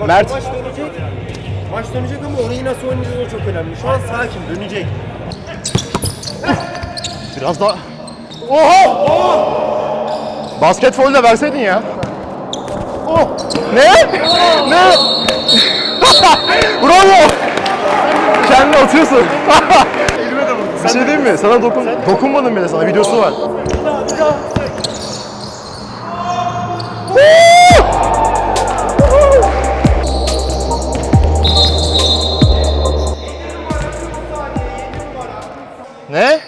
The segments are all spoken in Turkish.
Bak, Mert. Maç dönecek. Maç dönecek ama orayı nasıl oynayacağız o çok önemli. Şu an sakin dönecek. Biraz daha... Oha! Basket foul de verseydin ya. Oh! Ne? ne? Bravo! Kendini atıyorsun. Bir şey diyeyim mi? Sana dokun dokunmadım bile sana. Videosu var. Ne?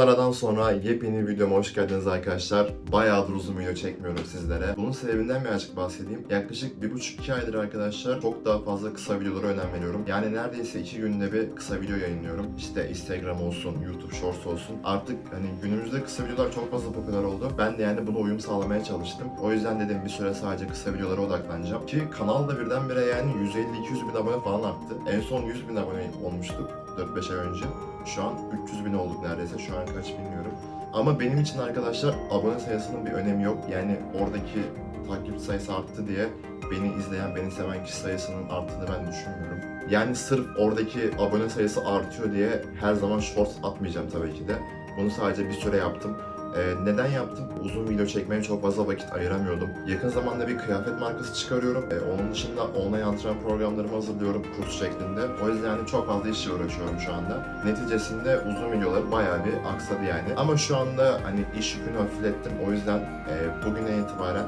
Aradan sonra yepyeni videoma hoş geldiniz arkadaşlar. Bayağıdır uzun video çekmiyorum sizlere. Bunun sebebinden birazcık bahsedeyim. Yaklaşık 1,5-2 aydır arkadaşlar çok daha fazla kısa videolara önem veriyorum. Yani neredeyse 2 günde bir kısa video yayınlıyorum. İşte Instagram olsun, YouTube Shorts olsun. Artık hani günümüzde kısa videolar çok fazla popüler oldu. Ben de yani buna uyum sağlamaya çalıştım. O yüzden dedim bir süre sadece kısa videolara odaklanacağım. Ki kanal da birdenbire yani 150-200 bin abone falan arttı. En son 100 bin abone olmuştuk 4-5 ay önce. Şu an 300 bin olduk neredeyse. Şu an kaç bilmiyorum. Ama benim için arkadaşlar abone sayısının bir önemi yok. Yani oradaki takipçi sayısı arttı diye beni izleyen, beni seven kişi sayısının arttığını ben düşünmüyorum. Yani sırf oradaki abone sayısı artıyor diye her zaman shorts atmayacağım tabii ki de. Bunu sadece bir süre yaptım. Ee, neden yaptım? Uzun video çekmeye çok fazla vakit ayıramıyordum. Yakın zamanda bir kıyafet markası çıkarıyorum. Ee, onun dışında online antrenman programlarımı hazırlıyorum kurs şeklinde. O yüzden yani çok fazla işle uğraşıyorum şu anda. Neticesinde uzun videolar bayağı bir aksadı yani. Ama şu anda hani iş yükünü hafiflettim. O yüzden e, bugüne itibaren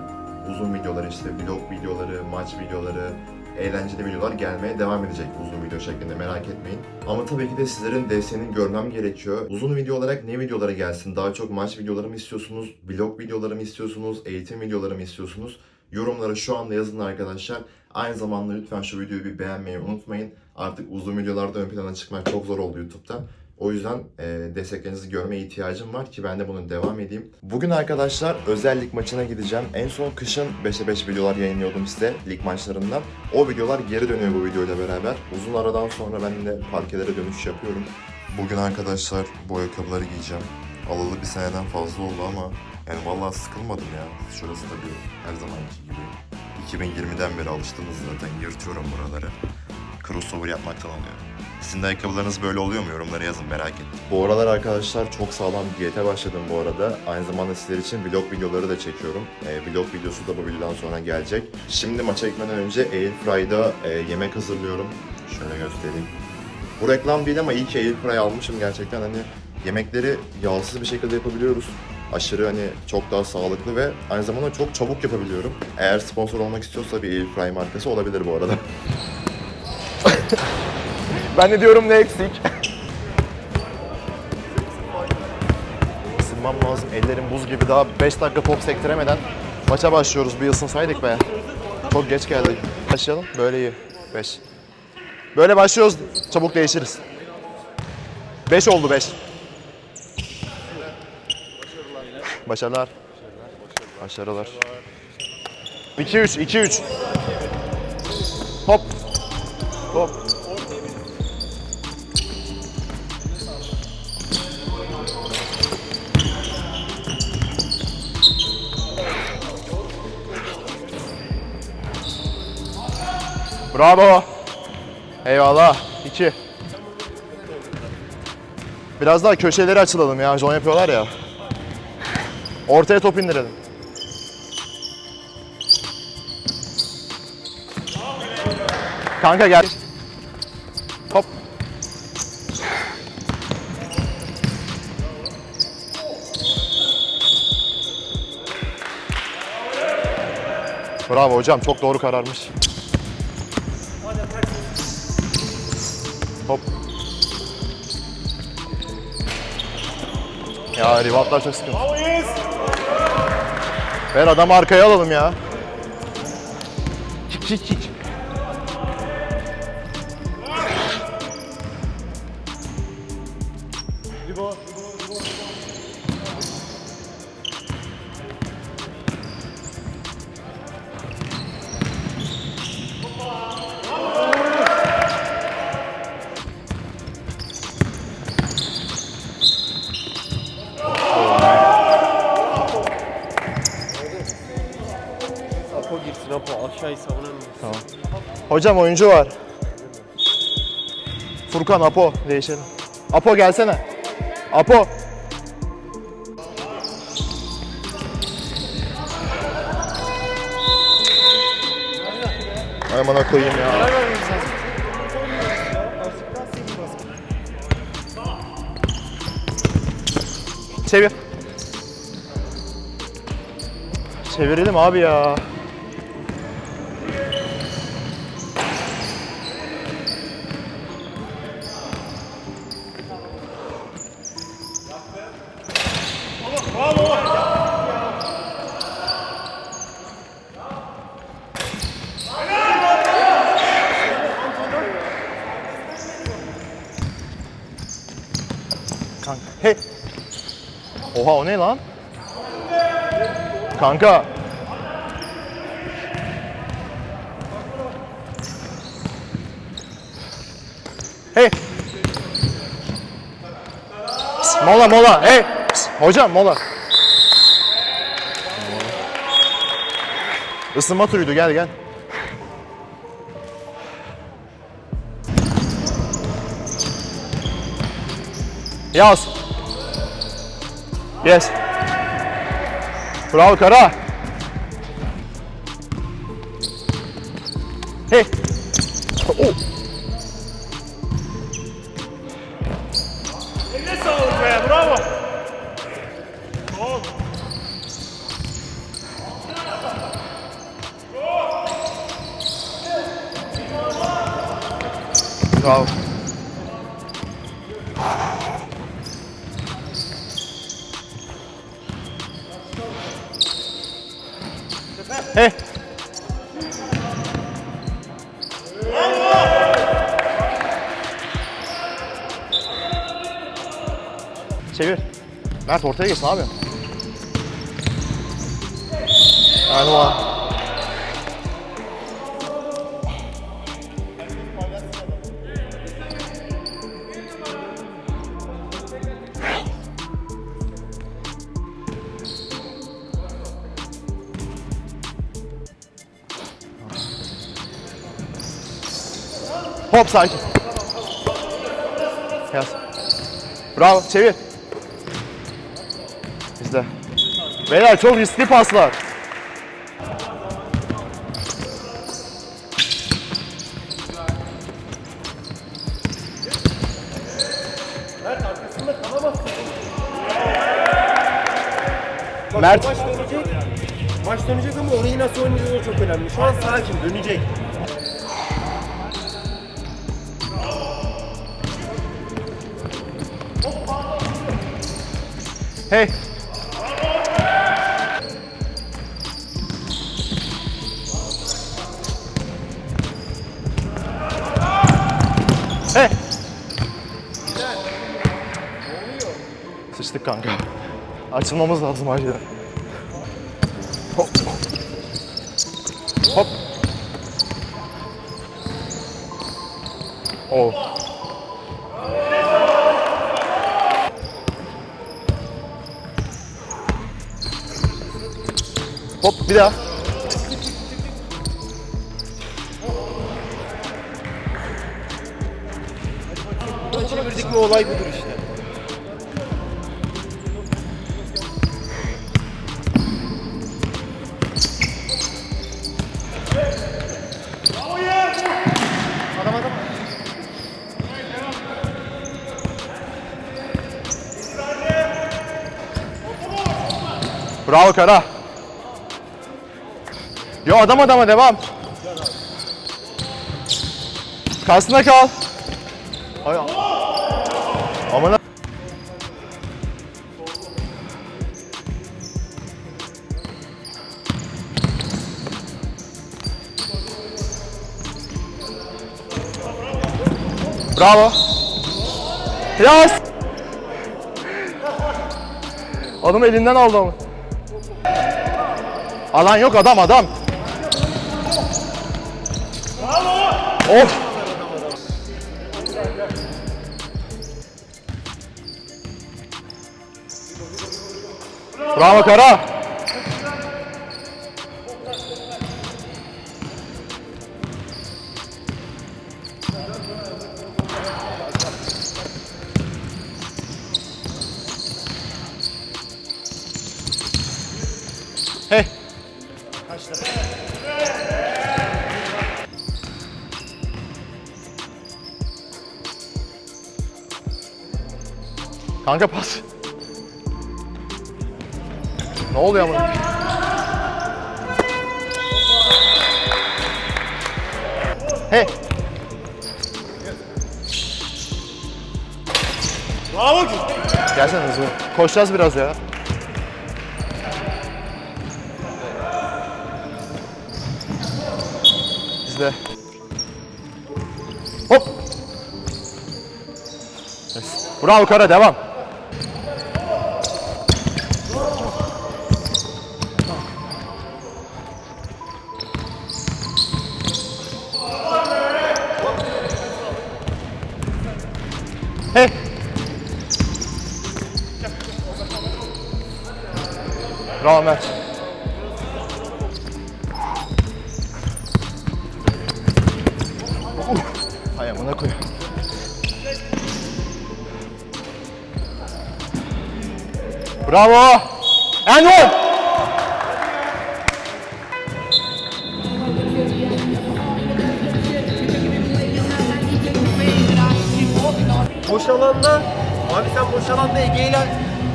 uzun videoları işte vlog videoları, maç videoları, eğlenceli videolar gelmeye devam edecek uzun video şeklinde merak etmeyin. Ama tabii ki de sizlerin desteğini görmem gerekiyor. Uzun video olarak ne videoları gelsin? Daha çok maç videoları mı istiyorsunuz? Vlog videoları mı istiyorsunuz? Eğitim videoları mı istiyorsunuz? Yorumlara şu anda yazın arkadaşlar. Aynı zamanda lütfen şu videoyu bir beğenmeyi unutmayın. Artık uzun videolarda ön plana çıkmak çok zor oldu YouTube'da. O yüzden e, desteklerinizi görmeye ihtiyacım var ki ben de bunu devam edeyim. Bugün arkadaşlar özel lig maçına gideceğim. En son kışın 5'e 5 videolar yayınlıyordum size lig maçlarından. O videolar geri dönüyor bu videoyla beraber. Uzun aradan sonra ben de parkelere dönüş yapıyorum. Bugün arkadaşlar bu ayakkabıları giyeceğim. Alalı bir seneden fazla oldu ama yani vallahi sıkılmadım ya. Şurası da bir her zamanki gibi. 2020'den beri alıştınız zaten. Yırtıyorum buraları. Crossover yapmaktan oluyor. Sizin de ayakkabılarınız böyle oluyor mu? Yorumlara yazın merak ettim. Bu aralar arkadaşlar çok sağlam diyete başladım bu arada. Aynı zamanda sizler için vlog videoları da çekiyorum. Ee, vlog videosu da bu videodan sonra gelecek. Şimdi maça gitmeden önce Airfry'da e, yemek hazırlıyorum. Şöyle göstereyim. Bu reklam değil ama iyi ki Airfry almışım gerçekten hani yemekleri yağsız bir şekilde yapabiliyoruz. Aşırı hani çok daha sağlıklı ve aynı zamanda çok çabuk yapabiliyorum. Eğer sponsor olmak istiyorsa bir Airfry markası olabilir bu arada. Ben de diyorum ne eksik? Isınmam lazım. Ellerim buz gibi. Daha 5 dakika top sektiremeden maça başlıyoruz. Bir ısınsaydık be. Çok geç geldik. Başlayalım. Böyle iyi. 5. Böyle başlıyoruz. Çabuk değişiriz. 5 oldu 5. Başarılar. Başarılar. 2 3 2 3. Hop. Hop. Bravo. Eyvallah. 2. Biraz daha köşeleri açılalım ya. Zon yapıyorlar ya. Ortaya top indirelim. Kanka gel. Hop. Bravo hocam çok doğru kararmış. Hop. Ya reboundlar çok sıkıntı. Ver adamı arkaya alalım ya. Çık çık çık. Hocam oyuncu var. Furkan Apo değişelim. Apo gelsene. Apo. Ay bana koyayım ya. Çevir. Çevirelim abi ya. O ne lan? Kanka. Hey. Mola mola. Hey. Hocam mola. Isınma turuydu gel gel. Yaz. Yes. Bravo Kara. Çevir. Mert ortaya geç yapıyorsun? Erdoğan. Hop sakin. Yaz. Bravo çevir. Bizde. Beyler çok riskli paslar. Mert. Maç dönecek. Ama orayı nasıl oynayacağız o çok önemli. Şu an sakin dönecek. Hey. Hey. Sıçtık kanka. Açılmamız lazım acilen. Hop. Hop. Oh. Hop bir daha. Çevirdik mi olay budur işte. Bravo Kara. Yo adam adama devam. Karşısına kal. Ay. Aman Bravo. Yaz. Adam elinden aldı ama. Alan yok adam adam. Of. Bravo Kara. Kanka pas. Ne oluyor ama? Hey. Bravo ki. Gelsene hızlı. Koşacağız biraz ya. Bizde. Hop. Yes. Bravo Kara devam. Hay amına koy. Bravo. And one. Boş alanda, abi sen boş alanda Ege ile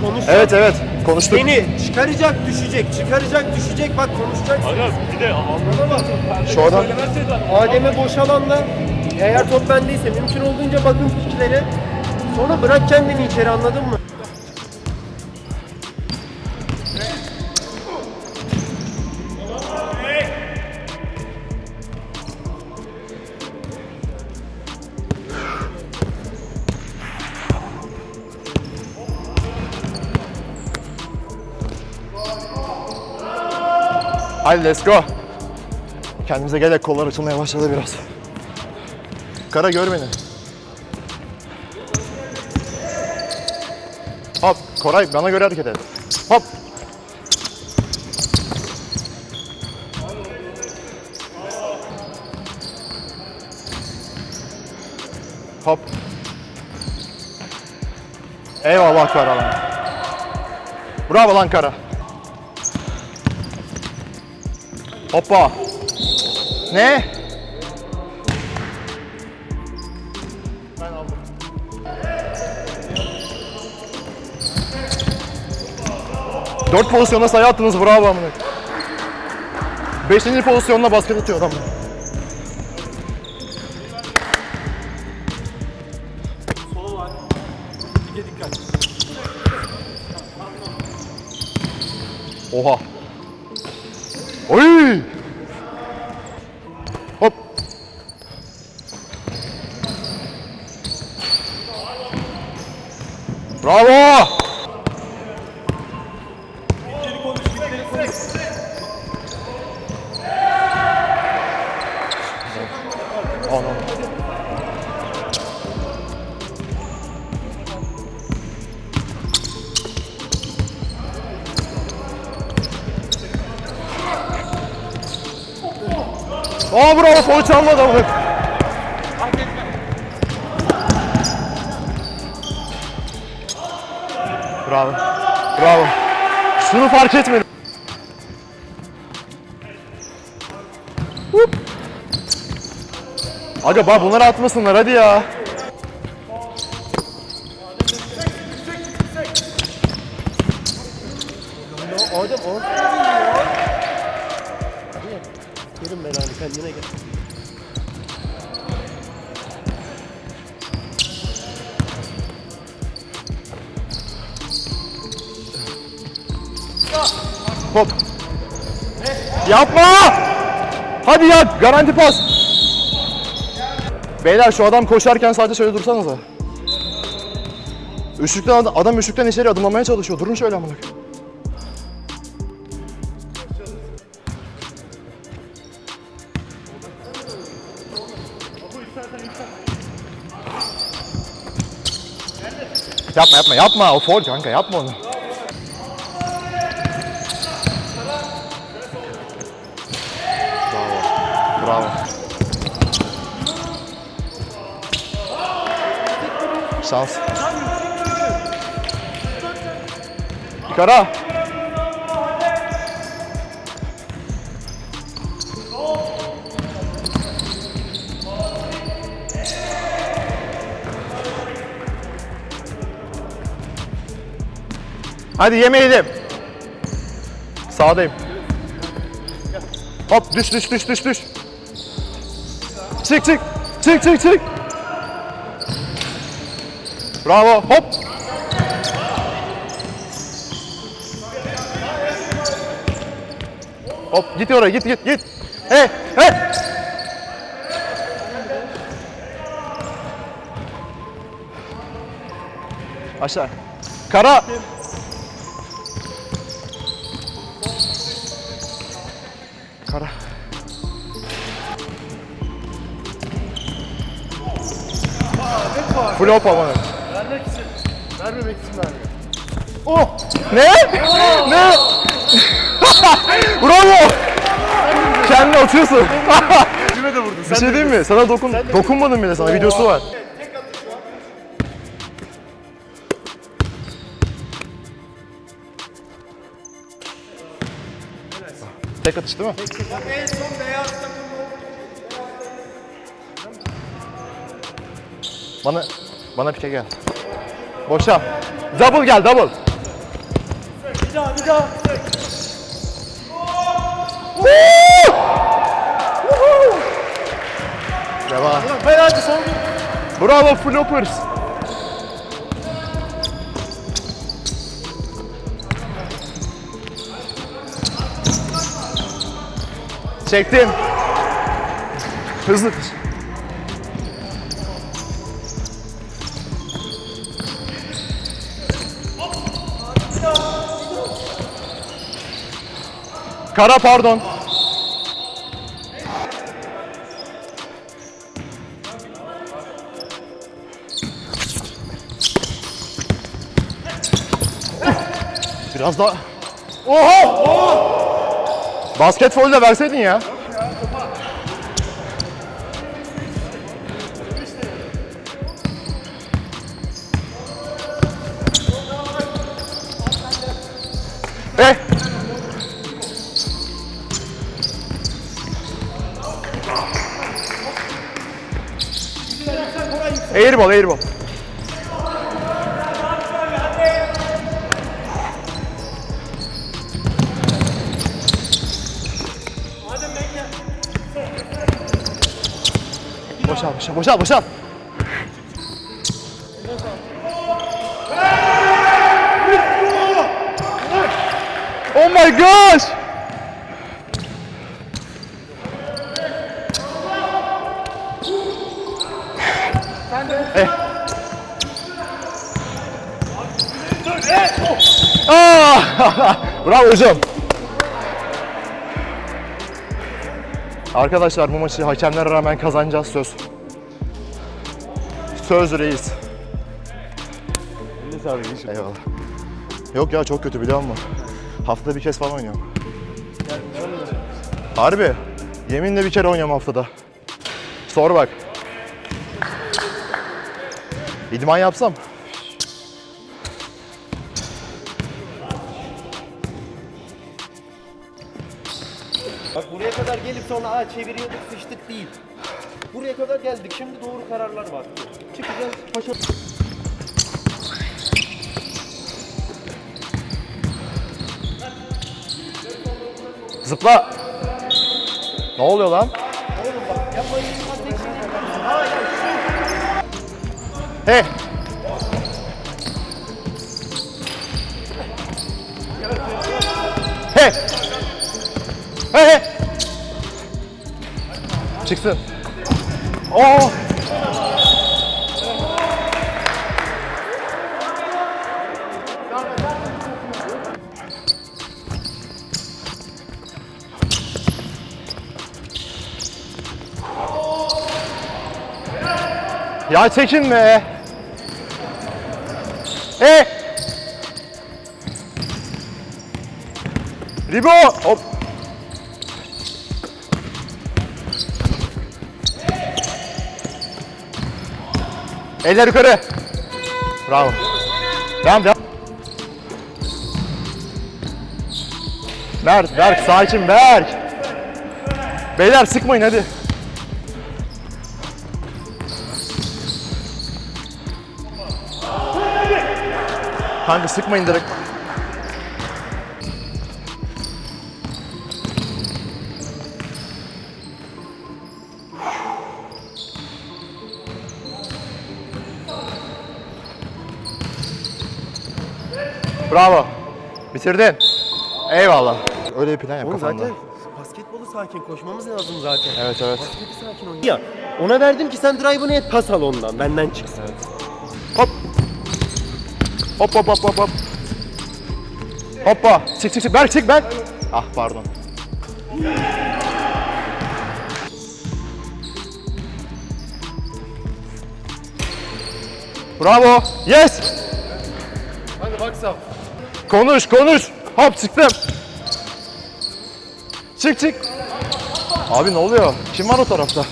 konuşacaksın. Evet evet konuştuk. Seni çıkaracak düşecek, çıkaracak düşecek bak konuşacaksın. Bir de Bana bak. Şu adam Adem'e boş alanda eğer top bendeyse mümkün olduğunca bakın fikirlere. Sonra bırak kendini içeri anladın mı? Hadi let's go. Kendimize gerek kollar açılmaya başladı biraz. Kara gör beni. Hop Koray bana göre hareket et. Hop. Hop. Eyvallah Kara lan. Bravo lan Kara. Hoppa. Ne? Dört pozisyonda sayı attınız bravo amına. Beşinci pozisyonda basket atıyor adam. Oha. Oy! Hop. Bravo! Foul çalmadı ama. Bravo. Bravo. Şunu fark etmedim. Hup. Aga bak bunları atmasınlar hadi ya. Yapma! Hadi ya garanti pas. Beyler şu adam koşarken sadece şöyle dursanıza. Üçlükten adam, adam üçlükten içeri adımlamaya çalışıyor. Durun şöyle amına. Yapma yapma yapma o foul kanka yapma onu. Bravo. Sal. Yukarı. Hadi yemeyelim. Sağdayım. Hop düş düş düş düş düş. Çık çık. Çık çık çık. Bravo. Hop. Hop git oraya git git git. Hey hey. Aşağı. Kara. Flop ama. Vermek için. Vermemek için vermiyor. Oh! Ne? ne? Bravo! Kendini atıyorsun. Kime de vurdun. Bir şey diyeyim mi? Sana dokun dokunmadım bile sana. Videosu var. Tek atış değil mi? En son beyaz takım Bana bana pike gel. Boşa. Double gel double. Bir daha bir daha. Devam. Hadi son. Bravo floppers. Çektim. Hızlı. Kara pardon. Biraz daha. Oha! Basket foul de verseydin ya. Airbo, airbo. Push up, push up, push up, push up. Oh my gosh! Eh. Ah! Bravo hocam. Arkadaşlar bu maçı hakemlere rağmen kazanacağız söz. Söz reis. Eyvallah. Yok ya çok kötü biliyor musun? Haftada bir kez falan oynuyorum. Harbi. Yeminle bir kere oynuyorum haftada. Sor bak. İdman yapsam. Bak buraya kadar gelip sonra aa çeviriyorduk sıçtık değil. Buraya kadar geldik. Şimdi doğru kararlar var. Çıkacağız paşa. Zıpla. Ne oluyor lan? Oğlum bak yapmayın. Hey. Hey. Hey hey. Çıksın. Oo. Ya çekinme. Hey! Ribo! Hop! Eller yukarı. Bravo. Devam devam. Berk, Berk sakin Berk. Beyler sıkmayın hadi. Kanka sıkmayın direkt. Bravo. Bitirdin. Eyvallah. Öyle bir plan yap kafanda. zaten basketbolu sakin koşmamız lazım zaten. Evet evet. Basketi sakin oynayalım. Ya ona verdim ki sen drive'ını et pas al ondan benden çıksın. Hop. Hop hop hop hop hop. Hoppa. Çık çık çık. Berk çık Berk. Ah pardon. Bravo. Yes. Hadi bak sağ. Konuş konuş. Hop çıktım. Çık çık. Abi ne oluyor? Kim var o tarafta?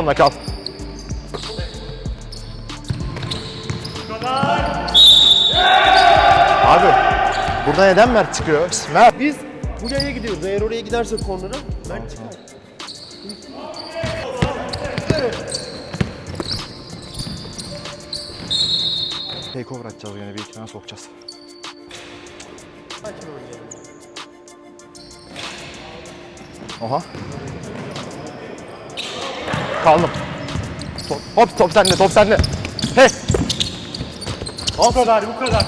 Onunla kal. Abi burada neden Mert çıkıyor? Mert. Biz buraya gidiyoruz. Eğer oraya gidersek kornera Mert çıkar. Takeover atacağız yine bir iki tane sokacağız. Oha. Kaldım. Top, hop top sende top sende. Hey. Bu kadar bu kadar.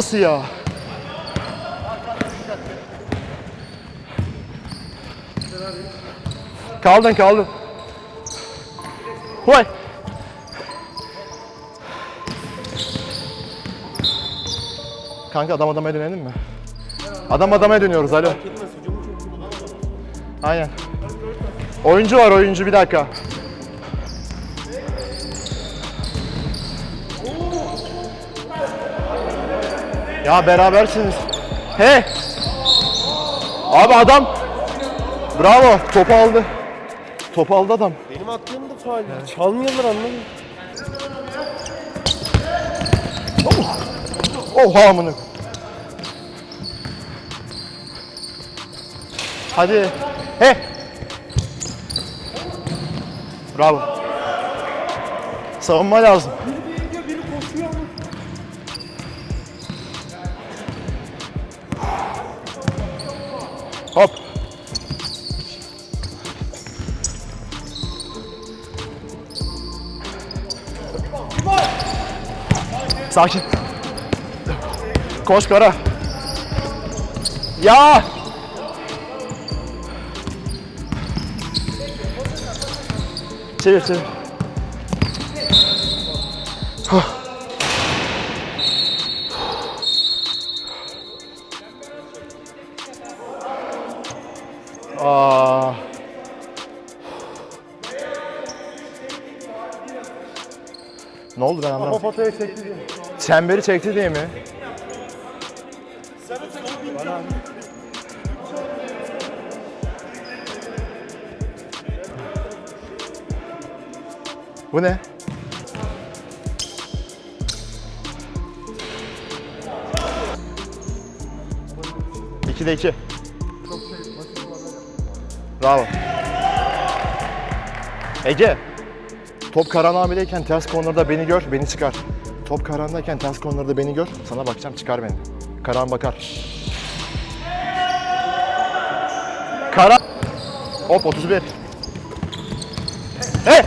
Nasıl ya? Kaldın kaldın. Huy. Kanka adam adama dönelim mi? Adam adama dönüyoruz alo. Aynen. Oyuncu var oyuncu bir dakika. Ya berabersiniz. He. Abi adam. Bravo. Topu aldı. Topu aldı adam. Benim attığım da faal. Çalmıyorlar anlamıyorum. Oha amına. Hadi. He. Bravo. Savunma lazım. Sakin. Koş kara. Ya. Çevir çevir. Aa. Ne oldu ben anlamadım. Potaya çekti. Çemberi çekti diye mi? Bu ne? İki de iki. Bravo. Ege. Top Karan abideyken ters kornerde beni gör, beni çıkar. Top Karan'dayken ters kornerde beni gör, sana bakacağım çıkar beni. Karan bakar. Karan. Hop 31. Hey!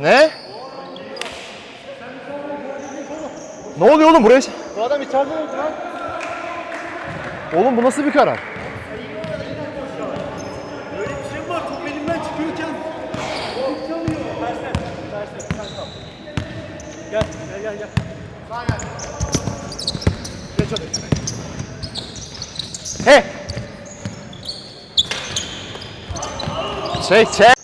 Ne? Ne oluyor oğlum buraya? Bu adam içeride oldu lan. Oğlum bu nasıl bir karar? Böyle bir şey mi var? Top elimden çıkıyorken. Top çalıyor. Versen. Versen. Sen kal. Gel. Gel gel gel. Geç hadi. He. Çek çek.